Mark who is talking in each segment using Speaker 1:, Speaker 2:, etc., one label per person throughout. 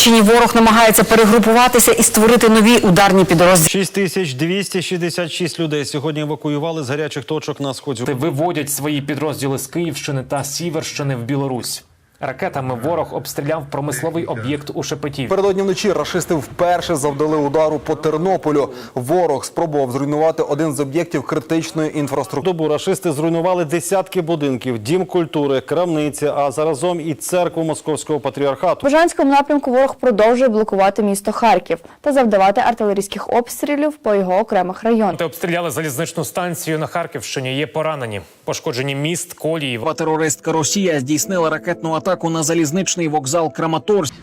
Speaker 1: Харківщині ворог намагається перегрупуватися і створити нові ударні підрозділи.
Speaker 2: 6266 людей сьогодні евакуювали з гарячих точок на сході.
Speaker 3: виводять свої підрозділи з Київщини та Сіверщини в Білорусь. Ракетами ворог обстріляв промисловий об'єкт у Шепетів.
Speaker 4: Передодні вночі рашисти вперше завдали удару по Тернополю. Ворог спробував зруйнувати один з об'єктів критичної інфраструктури.
Speaker 2: Добу рашисти зруйнували десятки будинків, дім культури, крамниці, а заразом і церкву московського патріархату.
Speaker 5: В Бажанському напрямку ворог продовжує блокувати місто Харків та завдавати артилерійських обстрілів по його окремих районах.
Speaker 3: Та обстріляли залізничну станцію на Харківщині. Є поранені, пошкоджені міст, колії.
Speaker 6: Терористка Росія здійснила ракетну атаку на залізничний вокзал Краматорськ.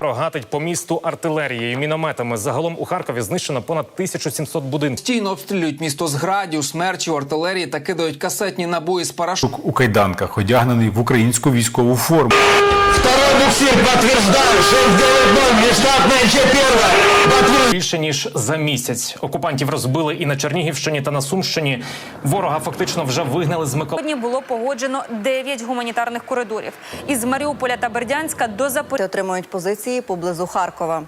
Speaker 3: Рогатить по місту артилерією, мінометами. Загалом у Харкові знищено понад 1700 будинків.
Speaker 7: Постійно обстрілюють місто з градів, смерчів, артилерії та кидають касетні набої з парашутів.
Speaker 8: у кайданках, одягнений в українську військову форму.
Speaker 3: Більше ніж за місяць окупантів розбили і на Чернігівщині та на Сумщині. Ворога фактично вже вигнали з.
Speaker 9: Сьогодні було погоджено 9 гуманітарних коридорів із Маріуполя та Бердянська до Запоріжжя.
Speaker 10: отримують позиції поблизу Харкова.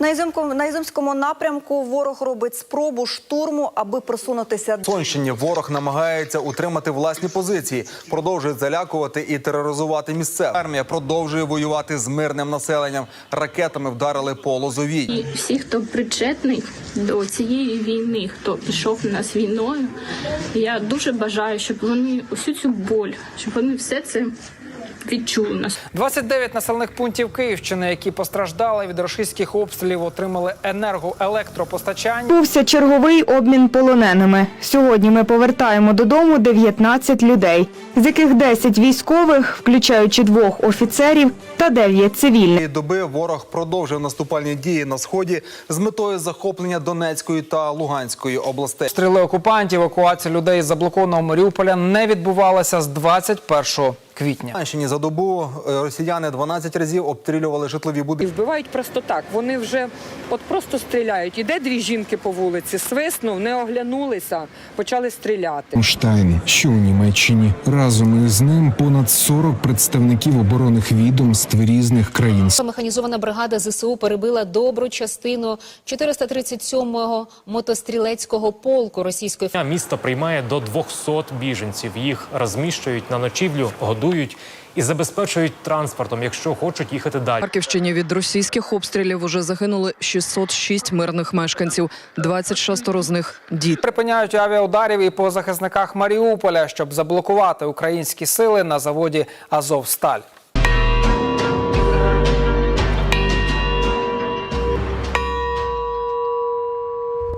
Speaker 10: На Ізюмському, на Ізюмському напрямку ворог робить спробу штурму, аби просунутися
Speaker 4: Сонщині ворог намагається утримати власні позиції, продовжує залякувати і тероризувати місцевих. Армія продовжує воювати з мирним населенням. Ракетами вдарили по Лозовій.
Speaker 11: І всі, хто причетний до цієї війни, хто пішов на нас війною, я дуже бажаю, щоб вони усю цю боль, щоб вони все це відчули нас.
Speaker 7: 29 населених пунктів Київщини, які постраждали від російських обстрілів, отримали енергоелектропостачання.
Speaker 5: Відбувся черговий обмін полоненими. Сьогодні ми повертаємо додому 19 людей, з яких 10 військових, включаючи двох офіцерів та 9 цивільних.
Speaker 4: Цієї доби ворог продовжив наступальні дії на сході з метою захоплення Донецької та Луганської областей.
Speaker 7: Стріли окупантів, евакуація людей з заблокованого Маріуполя не відбувалася з 21 квітня.
Speaker 4: На за добу е, росіяни 12 разів обстрілювали житлові
Speaker 12: І вбивають просто так. Вони вже от просто стріляють. Іде дві жінки по вулиці, свиснув, не оглянулися, почали стріляти.
Speaker 13: Штайн, що у Німеччині разом із ним понад 40 представників оборонних відомств різних країн.
Speaker 11: Механізована бригада ЗСУ перебила добру частину 437-го мотострілецького полку російської
Speaker 3: Дня Місто приймає до 200 біженців. Їх розміщують на ночівлю, годують і забезпечують транспортом, якщо хочуть їхати далі.
Speaker 12: Харківщині від російських обстрілів уже загинули 606 мирних мешканців, 26 з них діти.
Speaker 7: Припиняють авіаударів і по захисниках Маріуполя, щоб заблокувати українські сили на заводі Азовсталь.